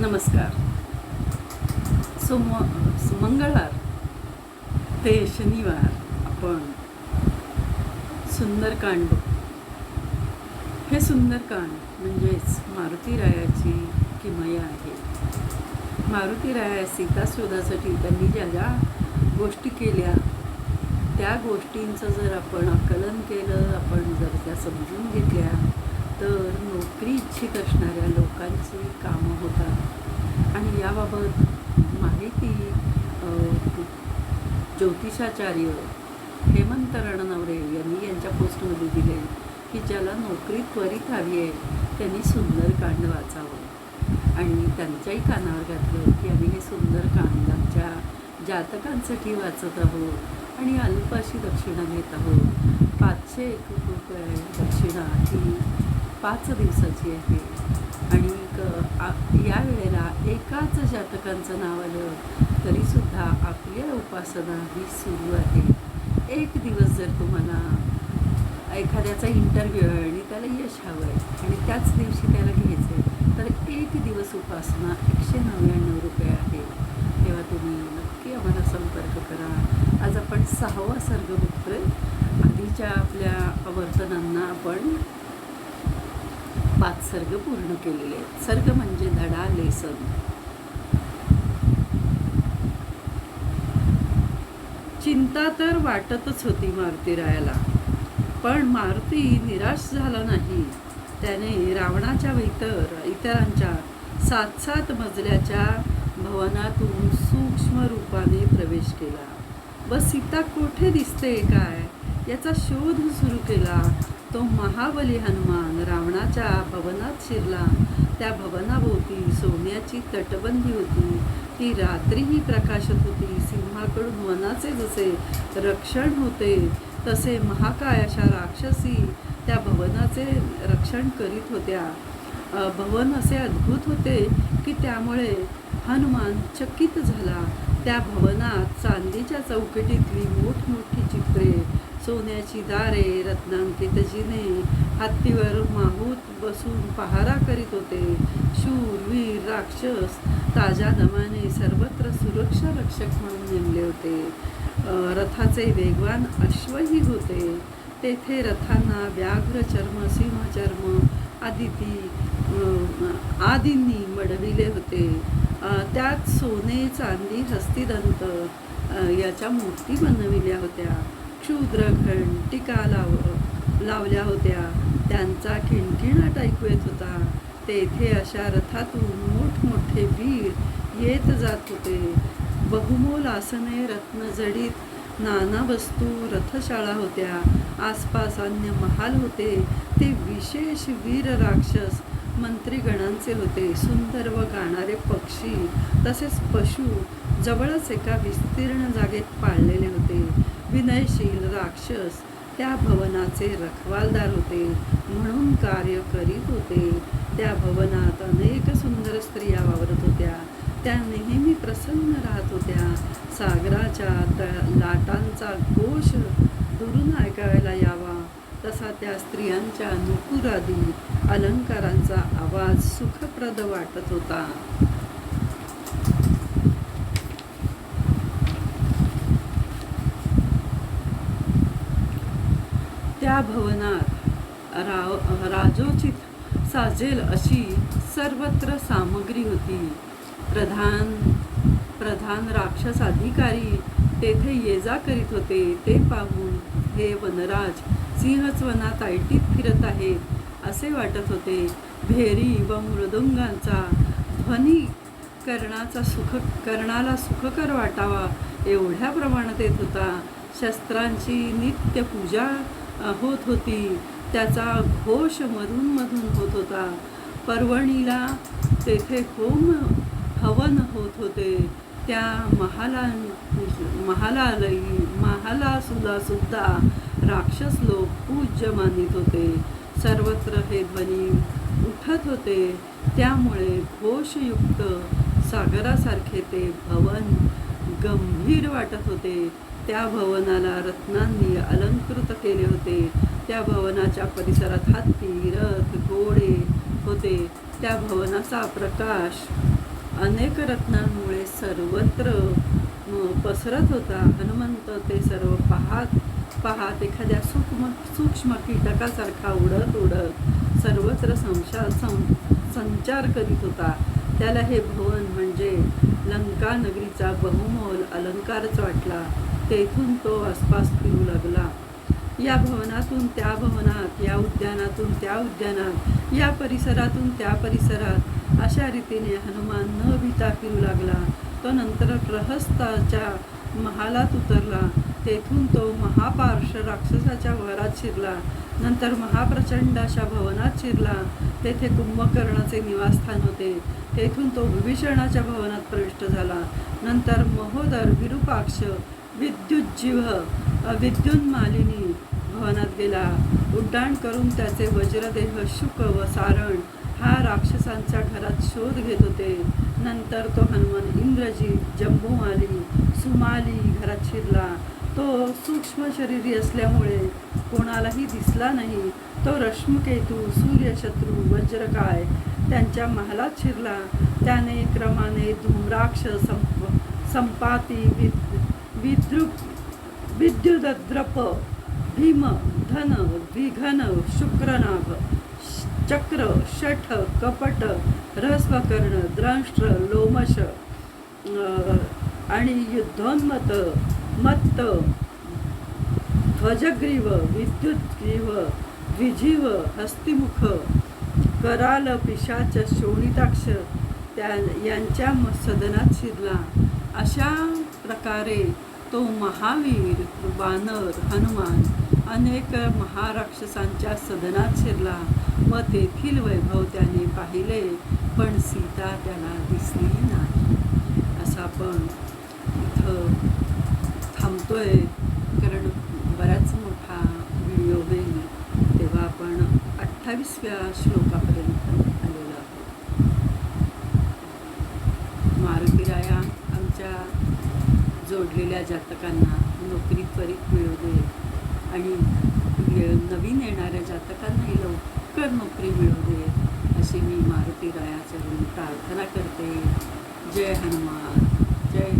नमस्कार. सोम मंगळवार ते शनिवार आपण सुंदरकांड. बघू हे सुंदरकांड म्हणजेच मारुती रायाची किमया आहे. मारुती राया सीता शोधासाठी त्यांनी ज्या ज्या गोष्टी केल्या त्या गोष्टींचं जर आपण आकलन केलं आपण जर त्या समजून घेतल्या तर नोकरी इच्छित असणाऱ्या लोकांची कामं होतात. आणि याबाबत माहिती ज्योतिषाचार्य हेमंत रणनवरे यांनी यांच्या पोस्टमध्ये दिले की ज्याला नोकरी त्वरित हवी आहे त्यांनी सुंदरकांड वाचावं. आणि त्यांच्याही कानावर घातलं की आम्ही हे सुंदरकांड आमच्या जातकांसाठी वाचत आहोत आणि अल्पाशी दक्षिणा घेत आहोत. पाचशे एक रुपये दक्षिणा ही पाच दिवसाची आहे. आणि क- आ- या वेळेला एकाच जातकांचं नाव आलं तरीसुद्धा आपली उपासना ही सुरू आहे. एक दिवस जर तुम्हाला एखाद्याचा इंटरव्ह्यू आहे आणि त्याला यश हवं आहे आणि त्याच दिवशी त्याला घ्यायचं आहे तर एक दिवस उपासना एकशे नव्याण्णव रुपये आहे. तेव्हा तुम्ही नक्की आम्हाला संपर्क करा. आज आपण सहावा सर्ग बघतोय आधीच्या आपल्या वर्तनांना आपण पाच सर्ग पूर्ण केलेले आहेत. सर्ग म्हणजे धडा लेसन. चिंता तर वाटतच होती मारुती रायाला पण मारुती निराश झाला नाही. त्याने रावणाच्या इतर इतरांच्या सात सात मजल्याच्या भवनातून सूक्ष्म रूपाने प्रवेश केला. व सीता कोठे दिसते काय? याचा शोध सुरू केला. तो महाबली हनुमान रावणाच्या भवनात शिरला. त्या भवनाभोवती सोन्याची तटबंदी होती. ती रात्रीही प्रकाशत होती. सिंहाकडून वनाचे जसे रक्षण होते तसे महाकाय अशा राक्षसी त्या भवनाचे रक्षण करीत होत्या. भवन असे अद्भुत होते की त्यामुळे हनुमान चकित झाला. त्या भवनात चांदीच्या चौकटीतली मोठमोठी चित्रे सोन्याची दारे रत्नांकित जिने हत्तीवर माहूत बसून पहारा करीत होते. शूर वीर राक्षस ताज्या दमाने सर्वत्र सुरक्षा रक्षक म्हणून नेमले होते. रथाचे वेगवान अश्वही होते. तेथे रथांना व्याघ्र चर्म सिंहचर्म आदिती आदींनी मडविले होते. त्यात सोने चांदी हस्तिदंत याच्या मूर्ती बनविल्या होत्या. शूद्रखंड टीका लाव लावल्या होत्या. त्यांचा खिणखिणाट ऐकू येत होता. तेथे अशा रथातून मोठमोठे वीर येत जात होते. बहुमोल आसने रत्नजडीत नाना वस्तू रथशाळा होत्या. आसपास अन्य महाल होते. ते विशेष वीर राक्षस मंत्रीगणांचे होते. सुंदर व गाणारे पक्षी तसेच पशु जवळच एका विस्तीर्ण जागेत पाळलेले होते. विनयशील राक्षस त्या भवनाचे रखवालदार होते म्हणून कार्य करीत होते. त्या भवनात अनेक सुंदर स्त्रिया वावरत होत्या. त्या नेहमी प्रसन्न राहत होत्या. सागराच्या लाटांचा घोष दुरून ऐकायला यावा. तसा त्या स्त्रियांच्या नुपुरादी अलंकारांचा आवाज सुखप्रद वाटत होता. त्या भवनात राव राजोचित साजेल अशी सर्वत्र सामग्री होती. प्रधान प्रधान राक्षस अधिकारी तेथे ये जा करीत होते. ते पाहून हे वनराज सिंहच वनात आयटीत फिरत आहेत असे वाटत होते. भेरी व मृदुंगांचा ध्वनी करण्याचा सुख करणाला सुखकर वाटावा एवढ्या प्रमाणात येत होता. शस्त्रांची नित्य पूजा होत होती. त्याचा घोष मधून मधून होत होता. पर्वणीला तेथे होम हवन होत होते. त्या महाला महालालयी महालासुला सुद्धा राक्षस लोक पूज्य मानित होते. सर्वत्र हे ध्वनी उठत होते. त्यामुळे घोषयुक्त सागरासारखे ते भवन गंभीर वाटत होते. त्या भवनाला रत्नांनी अलंकृत केले होते. त्या भवनाच्या परिसरात हत्ती रथ घोडे होते. त्या भवनाचा प्रकाश अनेक रत्नांमुळे सर्वत्र पसरत होता. हनुमंत ते सर्व पाहत पाहत एखाद्या सूक्ष्म सूक्ष्म कीटकासारखा उडत उडत सर्वत्र संशा सं संचार करीत होता. त्याला हे भवन म्हणजे लंका नगरीचा बहुमोल अलंकारच वाटला. तेथून तो आसपास फिरू लागला. या भवनातून त्या भवनात या उद्यानातून त्या उद्यानात या परिसरातून त्या परिसरात अशा रीतीने हनुमान न भिता फिरू लागला. तो नंतर प्रहस्ताच्या महालात उतरला. तेथून तो महापार्श राक्षसाच्या वरात शिरला. नंतर महाप्रचंड अशा भवनात शिरला. तेथे कुंभकर्णाचे निवासस्थान होते. तेथून तो विभीषणाच्या भवनात प्रविष्ट झाला. नंतर महोदर विरूपाक्ष विद्युज्जीव विद्युन्मालिनी भवनात गेला. उड्डाण करून त्याचे वज्रदेह शुक व सारण हा राक्षसांच्या घरात शोध घेत होते. नंतर तो हनुमान इंद्रजी जम्बूमाली सुमाली घरात शिरला. तो सूक्ष्म शरीरी असल्यामुळे कोणालाही दिसला नाही. तो रश्मकेतू सूर्यशत्रू वज्रकाय त्यांच्या महालात शिरला. त्याने क्रमाने धूम्राक्ष संप संपाती विद्य विद्रुप विद्युदद्रप भीम धन द्विघन शुक्रनाभ चक्र शठ कपट रहस्वकर्ण द्रंष्ट्र लोमश आणि युद्धोन्मत मत्त ध्वजग्रीव विद्युतग्रीव द्विजीव हस्तिमुख कराल पिशाच शोणिताक्ष त्या यांच्या म- सदनात शिरला. अशा प्रकारे तो महावीर वानर हनुमान अनेक महाराक्षसांच्या सदनात शिरला. व तेथील वैभव त्याने पाहिले पण सीता त्याला दिसली नाही. असं आपण इथं थांबतोय कारण बराच मोठा व्हिडिओ होईल तेव्हा आपण अठ्ठावीसव्या श्लोकापर्यंत आलेलो आहोत मारुतीराया आमच्या जोडलेल्या जातकांना नोकरी त्वरित मिळू दे आणि नवीन येणाऱ्या जातकांनाही लवकर नोकरी मिळू दे अशी मी मारुती मारुतीरायाचरून प्रार्थना करते. जय हनुमान जय